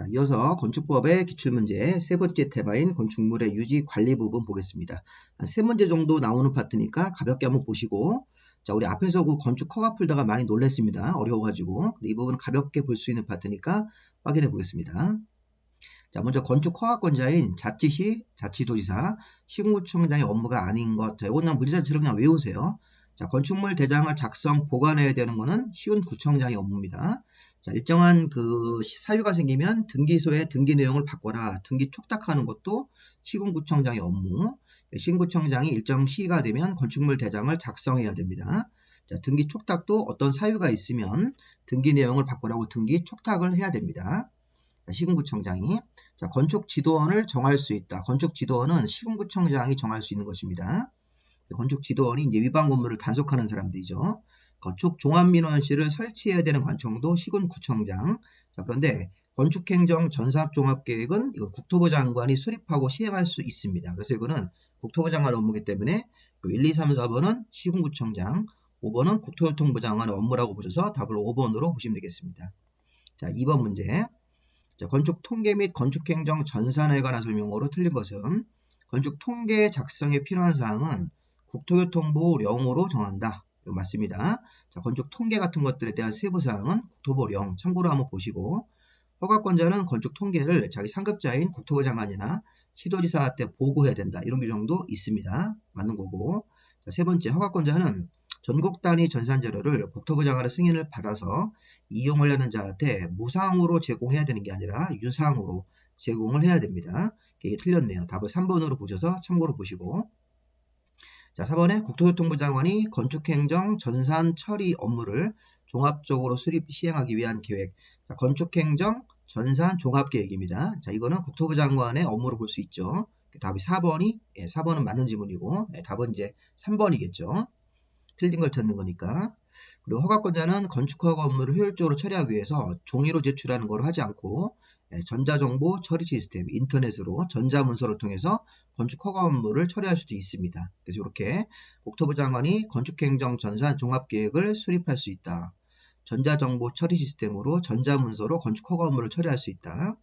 자, 이어서 건축법의 기출문제 세 번째 테마인 건축물의 유지 관리 부분 보겠습니다. 한세 문제 정도 나오는 파트니까 가볍게 한번 보시고 자, 우리 앞에서 그 건축 허가 풀다가 많이 놀랬습니다. 어려워가지고 이 부분 가볍게 볼 수 있는 파트니까 확인해 보겠습니다. 자, 먼저 건축 허가권자인 자치시, 자치도지사, 시군구청장의 업무가 아닌 것. 자, 이건 그냥 문제자처럼 그냥 외우세요. 자, 건축물 대장을 작성, 보관해야 되는 것은 시군구청장의 업무입니다. 자, 일정한 그 사유가 생기면 등기소에 등기 내용을 바꿔라. 등기 촉탁하는 것도 시군구청장의 업무. 시군구청장이 일정 시기가 되면 건축물 대장을 작성해야 됩니다. 자, 등기 촉탁도 어떤 사유가 있으면 등기 내용을 바꾸라고 등기 촉탁을 해야 됩니다. 시군구청장이 자, 건축 지도원을 정할 수 있다. 건축 지도원은 시군구청장이 정할 수 있는 것입니다. 건축 지도원이 이제 위반 건물을 단속하는 사람들이죠. 건축 종합민원실을 설치해야 되는 관청도 시군구청장. 자, 그런데 건축행정 전사종합계획은 이건 국토부 장관이 수립하고 시행할 수 있습니다. 그래서 이거는 국토부 장관 업무기 때문에 1, 2, 3, 4번은 시군구청장, 5번은 국토교통부 장관의 업무라고 보셔서 답을 5번으로 보시면 되겠습니다. 자, 2번 문제. 자, 건축 통계 및 건축행정 전산에 관한 설명으로 틀린 것은 건축 통계 작성에 필요한 사항은 국토교통부 령으로 정한다. 맞습니다. 자, 건축 통계 같은 것들에 대한 세부 사항은 국토부령 참고로 한번 보시고 허가권자는 건축 통계를 자기 상급자인 국토부 장관이나 시도지사한테 보고해야 된다. 이런 규정도 있습니다. 맞는 거고. 자, 세 번째 허가권자는 전국 단위 전산 자료를 국토부 장관의 승인을 받아서 이용하려는 자한테 무상으로 제공해야 되는 게 아니라 유상으로 제공을 해야 됩니다. 이게 틀렸네요. 답을 3번으로 보셔서 참고로 보시고 자, 4번에 국토교통부 장관이 건축행정 전산 처리 업무를 종합적으로 수립 시행하기 위한 계획. 자, 건축행정 전산 종합계획입니다. 자, 이거는 국토부 장관의 업무로 볼 수 있죠. 답이 4번이, 예, 4번은 맞는 지문이고, 예, 답은 이제 3번이겠죠. 틀린 걸 찾는 거니까. 그리고 허가권자는 건축허가 업무를 효율적으로 처리하기 위해서 종이로 제출하는 걸 하지 않고 예, 전자정보 처리 시스템, 인터넷으로 전자문서를 통해서 건축 허가 업무를 처리할 수도 있습니다. 그래서 이렇게 국토부 장관이 건축행정 전산 종합계획을 수립할 수 있다. 전자정보 처리 시스템으로 전자문서로 건축 허가 업무를 처리할 수 있다.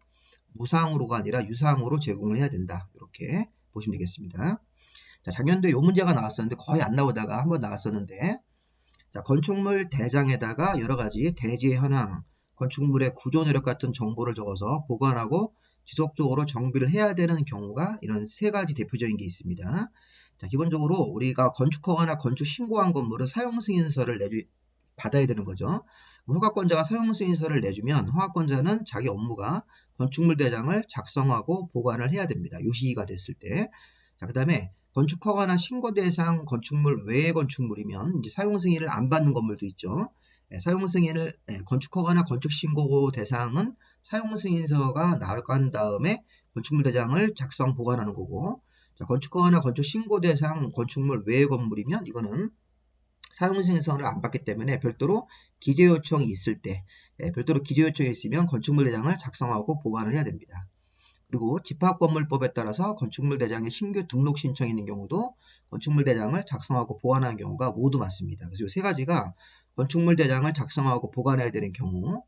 무상으로가 아니라 유상으로 제공을 해야 된다. 이렇게 보시면 되겠습니다. 자, 작년도에 이 문제가 나왔었는데 거의 안 나오다가 한번 나왔었는데 자, 건축물 대장에다가 여러 가지 대지 현황, 건축물의 구조 노력 같은 정보를 적어서 보관하고 지속적으로 정비를 해야 되는 경우가 이런 세 가지 대표적인 게 있습니다. 자, 기본적으로 우리가 건축허가나 건축 신고한 건물은 사용 승인서를 내주, 받아야 되는 거죠. 허가권자가 사용 승인서를 내주면 허가권자는 자기 업무가 건축물 대장을 작성하고 보관을 해야 됩니다. 요시기가 됐을 때. 자, 그 다음에 건축허가나 신고 대상 건축물 외의 건축물이면 이제 사용 승인을 안 받는 건물도 있죠. 예, 사용 승인을 예, 건축허가나 건축 신고 대상은 사용 승인서가 나간 다음에 건축물 대장을 작성 보관하는 거고 자, 건축허가나 건축 신고 대상 건축물 외의 건물이면 이거는 사용 승인서를 안 받기 때문에 별도로 기재 요청이 있을 때 예, 별도로 기재 요청이 있으면 건축물 대장을 작성하고 보관을 해야 됩니다. 그리고 집합건물법에 따라서 건축물 대장의 신규 등록 신청이 있는 경우도 건축물 대장을 작성하고 보관하는 경우가 모두 맞습니다. 그래서 이 세 가지가 건축물 대장을 작성하고 보관해야 되는 경우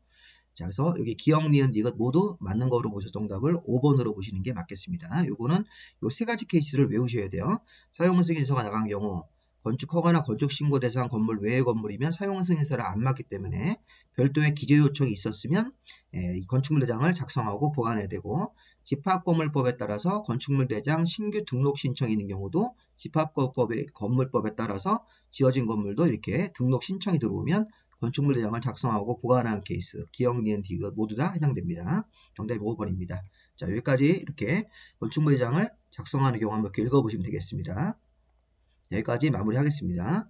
자, 그래서 여기 기억, 니은, 이것 모두 맞는 거로 보셔서 정답을 5번으로 보시는 게 맞겠습니다. 요거는 요 세 가지 케이스를 외우셔야 돼요. 사용 승인서가 나간 경우 건축 허가나 건축 신고 대상 건물 외의 건물이면 사용 승인서를 안 맞기 때문에 별도의 기재 요청이 있었으면 예, 이 건축물 대장을 작성하고 보관해야 되고 집합건물법에 따라서 건축물 대장 신규 등록 신청이 있는 경우도 집합건물법의 건물법에 따라서 지어진 건물도 이렇게 등록 신청이 들어오면 건축물 대장을 작성하고 보관하는 케이스, 기억, 니은, 디귿 모두 다 해당됩니다. 정답이 5번입니다. 자, 여기까지 이렇게 건축물 대장을 작성하는 경우 한번 읽어보시면 되겠습니다. 여기까지 마무리하겠습니다.